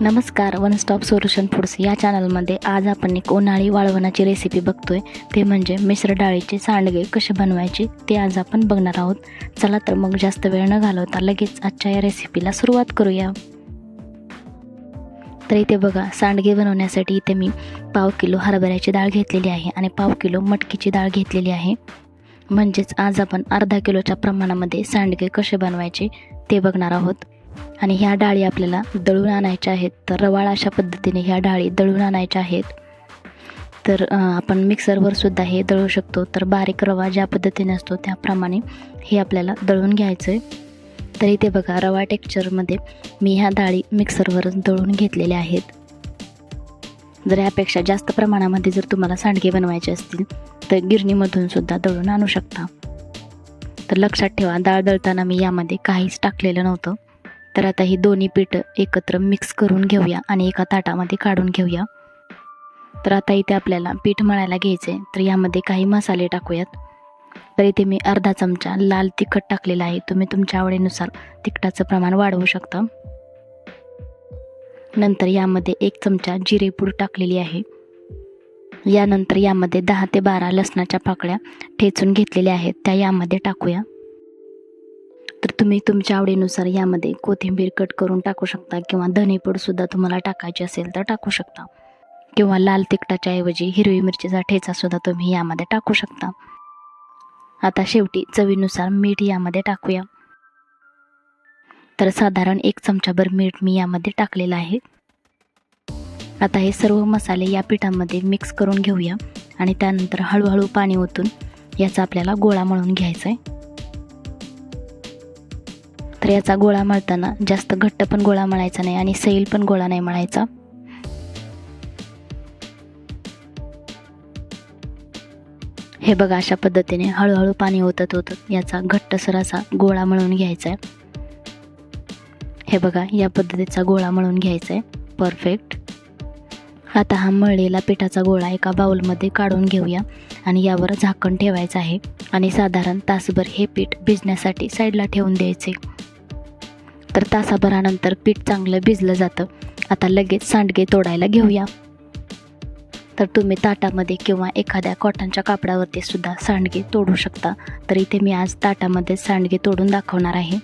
नमस्कार one stop solution foods या चॅनलमध्ये आज आपण एक उन्हाळी वाळवणाची रेसिपी बघतोय. ते म्हणजे मिश्र डाळीचे सांडगे कसे बनवायचे ते आज आपण बघणार आहोत. चला तर मग जास्त वेळ न घालवता लगेच आजच्या या रेसिपीला सुरुवात करूया. तर इथे बघा सांडगे बनवण्यासाठी इथे मी पाव किलो हरभऱ्याची डाळ घेतलेली आहे आणि पाव किलो मटकीची डाळ घेतलेली आहे. म्हणजेच आज आपण अर्धा किलोच्या प्रमाणामध्ये सांडगे कसे बनवायचे ते बघणार आहोत. आणि ह्या डाळी आपल्याला दळून आणायच्या आहेत. तर रवाळ अशा पद्धतीने ह्या डाळी दळून आणायच्या आहेत. तर आपण मिक्सरवर सुद्धा हे दळू शकतो. तर बारीक रवा ज्या पद्धतीने असतो त्याप्रमाणे हे आपल्याला दळून घ्यायचं आहे तर इथे बघा रवा टेक्स्चरमध्ये मी ह्या डाळी मिक्सरवरच दळून घेतलेल्या आहेत. जर यापेक्षा जास्त प्रमाणामध्ये जर तुम्हाला सांडगे बनवायचे असतील तर गिरणीमधून सुद्धा दळून आणू शकता. तर लक्षात ठेवा डाळ दळताना मी यामध्ये काहीच टाकलेलं नव्हतं. तर आता ही दोन्ही पीठ एकत्र मिक्स करून घेऊया आणि एका ताटामध्ये काढून घेऊया. तर आता इथे आपल्याला पीठ मळायला घ्यायचं आहे तर यामध्ये काही मसाले टाकूयात. तर इथे मी अर्धा चमचा लाल तिखट टाकलेला आहे. तुम्ही तुमच्या आवडीनुसार तिखटाचं प्रमाण वाढवू शकता. नंतर यामध्ये एक चमचा जिरेपूड टाकलेली आहे. यानंतर यामध्ये दहा ते बारा लसणाच्या पाकळ्या ठेचून घेतलेल्या आहेत. त्या यामध्ये टाकूया. तुम्ही तुमच्या आवडीनुसार यामध्ये कोथिंबीर कट करून टाकू शकता किंवा धनेपूडसुद्धा तुम्हाला टाकायची असेल तर टाकू शकता. किंवा लाल तिखटाच्या ऐवजी हिरवी मिरचीचा ठेचासुद्धा तुम्ही यामध्ये टाकू शकता. आता शेवटी चवीनुसार मीठ यामध्ये टाकूया. तर साधारण एक चमचाभर मीठ मी यामध्ये टाकलेलं आहे. आता हे सर्व मसाले या पिठामध्ये मिक्स करून घेऊया आणि त्यानंतर हळूहळू पाणी ओतून याचा आपल्याला गोळा मळून घ्यायचा आहे तर याचा गोळा मळताना जास्त घट्ट पण गोळा मळायचा नाही आणि सैल पण गोळा नाही मळायचा. हे बघा अशा पद्धतीने हळूहळू पाणी ओतत होतं याचा घट्टसर असा गोळा मळून घ्यायचा आहे. हे बघा या पद्धतीचा गोळा मळून घ्यायचा आहे. परफेक्ट आता हा मळलेला पिठाचा गोळा एका बाऊलमध्ये काढून घेऊया आणि यावर झाकण ठेवायचं आहे आणि साधारण तासभर हे पीठ भिजण्यासाठी साईडला ठेवून द्यायचे. तर तासाभरानंतर पीठ चांगलं भिजलं जातं. आता लगेच सांडगे तोडायला घेऊया. तर तुम्ही ताटामध्ये किंवा एखाद्या कॉटनच्या कापडावरती सुद्धा सांडगे तोडू शकता. तर इथे मी आज ताटामध्ये सांडगे तोडून दाखवणार आहे.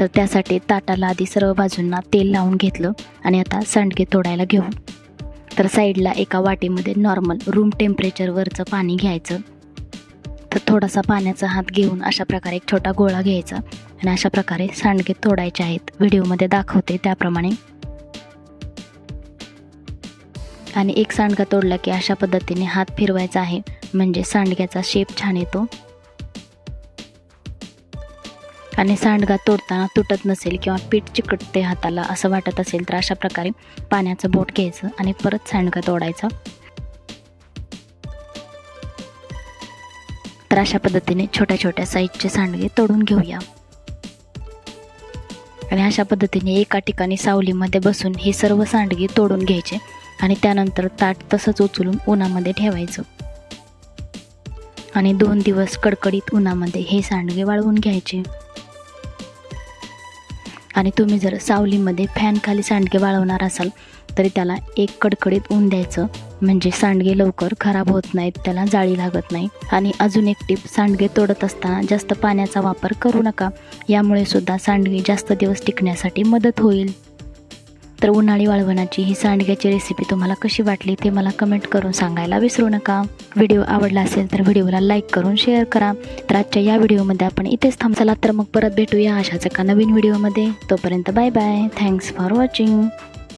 तर त्यासाठी ताटाला आधी सर्व बाजूंना तेल लावून घेतलं आणि आता सांडगे तोडायला घेऊ. तर साईडला एका वाटीमध्ये नॉर्मल रूम टेम्परेचरवरचं पाणी घ्यायचं. तर थोडासा पाण्याचा हात घेऊन अशा प्रकारे एक छोटा गोळा घ्यायचा आणि अशा प्रकारे सांडगे तोडायचे आहेत. व्हिडिओमध्ये दाखवते त्याप्रमाणे. आणि एक सांडगा तोडला की अशा पद्धतीने हात फिरवायचा आहे. म्हणजे सांडग्याचा शेप छान येतो. आणि सांडगा तोडताना तुटत नसेल किंवा पीठ चिकटते हाताला असं वाटत असेल तर अशा प्रकारे पाण्याचं बोट घ्यायचं आणि परत सांडगा तोडायचा. तर अशा पद्धतीने छोट्या छोट्या साईजचे सांडगे तोडून घेऊया. आणि अशा पद्धतीने एका ठिकाणी सावलीमध्ये बसून हे सर्व सांडगे तोडून घ्यायचे आणि त्यानंतर ताट तसंच उचलून उन्हामध्ये ठेवायचं. आणि दोन दिवस कडकडीत उन्हामध्ये हे सांडगे वाळवून घ्यायचे. आणि तुम्ही जर सावलीमध्ये फॅनखाली सांडगे वाळवणार असाल तरी त्याला एक कडकडीत ऊन द्यायचं. म्हणजे सांडगे लवकर खराब होत नाहीत त्याला जाळी लागत नाही. आणि अजून एक टीप सांडगे तोडत असताना जास्त पाण्याचा वापर करू नका. यामुळे सुद्धा सांडगे जास्त दिवस टिकण्यासाठी मदत होईल. तर उन्हाळी वाळवणाची ही सांडग्याची रेसिपी तुम्हाला कशी वाटली ते मला कमेंट करून सांगायला विसरू नका. व्हिडिओ आवडला असेल तर व्हिडिओला लाईक करून शेअर करा. तर आजच्या या व्हिडिओमध्ये आपण इथेच थांबचला तर मग परत भेटूया अशाच एका नवीन व्हिडिओमध्ये. तोपर्यंत bye bye thanks for watching